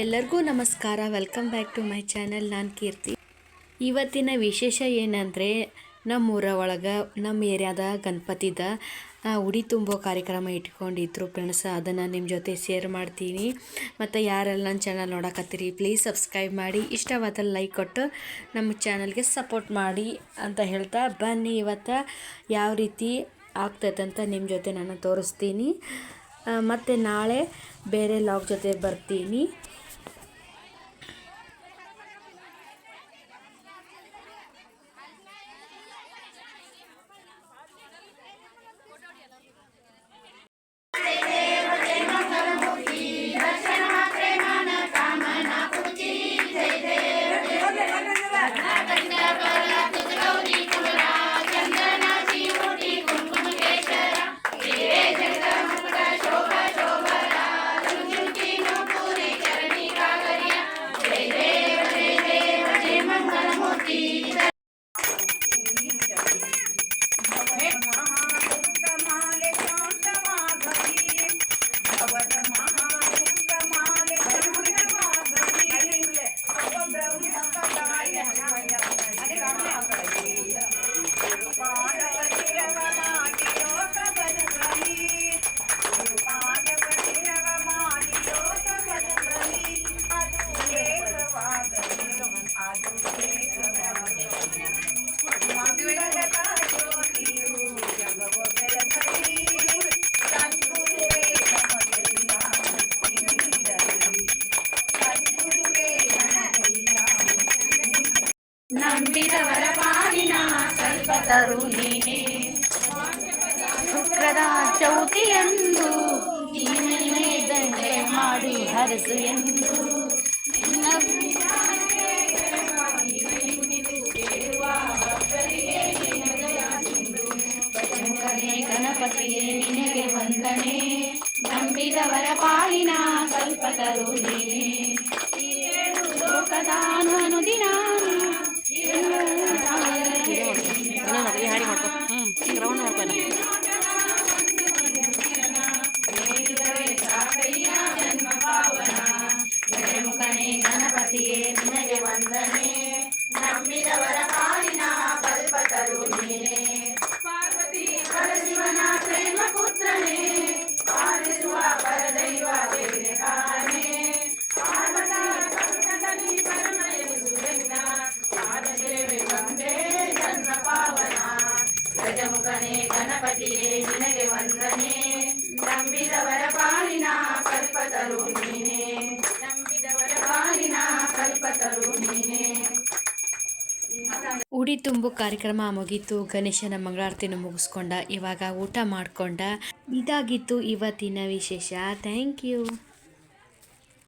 ಎಲ್ಲರಿಗೂ ನಮಸ್ಕಾರ. Welcome back to my channel ನಾನು ಕೀರ್ತಿ. ಇವತ್ತಿನ ವಿಶೇಷ ಏನಂದರೆ ನಮ್ಮೂರ ಒಳಗೆ ನಮ್ಮ ಏರಿಯಾದ ಗಣಪತಿದ ಉಡಿ ತುಂಬೋ ಕಾರ್ಯಕ್ರಮ ಇಟ್ಕೊಂಡಿದ್ರು ಫ್ರೆಂಡ್ಸ್ ಅದನ್ನು ನಿಮ್ಮ ಜೊತೆ ಶೇರ್ ಮಾಡ್ತೀನಿ. ಮತ್ತು ಯಾರೆಲ್ಲ ನನ್ನ ಚಾನಲ್ ನೋಡಕತ್ತೀರಿ ಪ್ಲೀಸ್ ಸಬ್ಸ್ಕ್ರೈಬ್ ಮಾಡಿ. ಇಷ್ಟವಾದ ಲೈಕ್ ಕೊಟ್ಟು ನಮ್ಮ ಚಾನಲ್ಗೆ ಸಪೋರ್ಟ್ ಮಾಡಿ ಅಂತ ಹೇಳ್ತಾ ಬನ್ನಿ. ಇವತ್ತು ಯಾವ ರೀತಿ ಆಗ್ತೈತೆ ಅಂತ ನಿಮ್ಮ ಜೊತೆ ನಾನು ತೋರಿಸ್ತೀನಿ. ಮತ್ತು ನಾಳೆ ಬೇರೆ ಲಾಗ್ ಜೊತೆ ಬರ್ತೀನಿ ಮಾಲೆ ನೀನೆ ಶುಕ್ರದ ಚೌತಿಯಂದು ನೀನೇ ದಂಡೆ ಮಾಡಿ ಹರಸು ಎಂದು. ಗಣಪತಿಯೇ, ನಿನಗೆ ವಂದನೆ. ನಂಬಿದವರ ಪಾಲಿನ ಕಲ್ಪತರು ನೀನೇ ಈ ವಂದನೆ. ನಂಬಿದವರ ಪಾಲಿನ ಕಲ್ಪತರು ನೀನೆ. ನಂಬಿದವರ ಪಾಲಿನ ಕಲ್ಪತರು ನೀನೆ. ಉಡಿ ತುಂಬು ಕಾರ್ಯಕ್ರಮ ಮುಗೀತು. ಗಣೇಶನ ಮಂಗಳಾರತಿನ ಮುಗಿಸ್ಕೊಂಡ, ಇವಾಗ ಊಟ ಮಾಡಿಕೊಂಡ. ಇದಾಗಿತ್ತು ಇವತ್ತಿನ ವಿಶೇಷ. Thank you.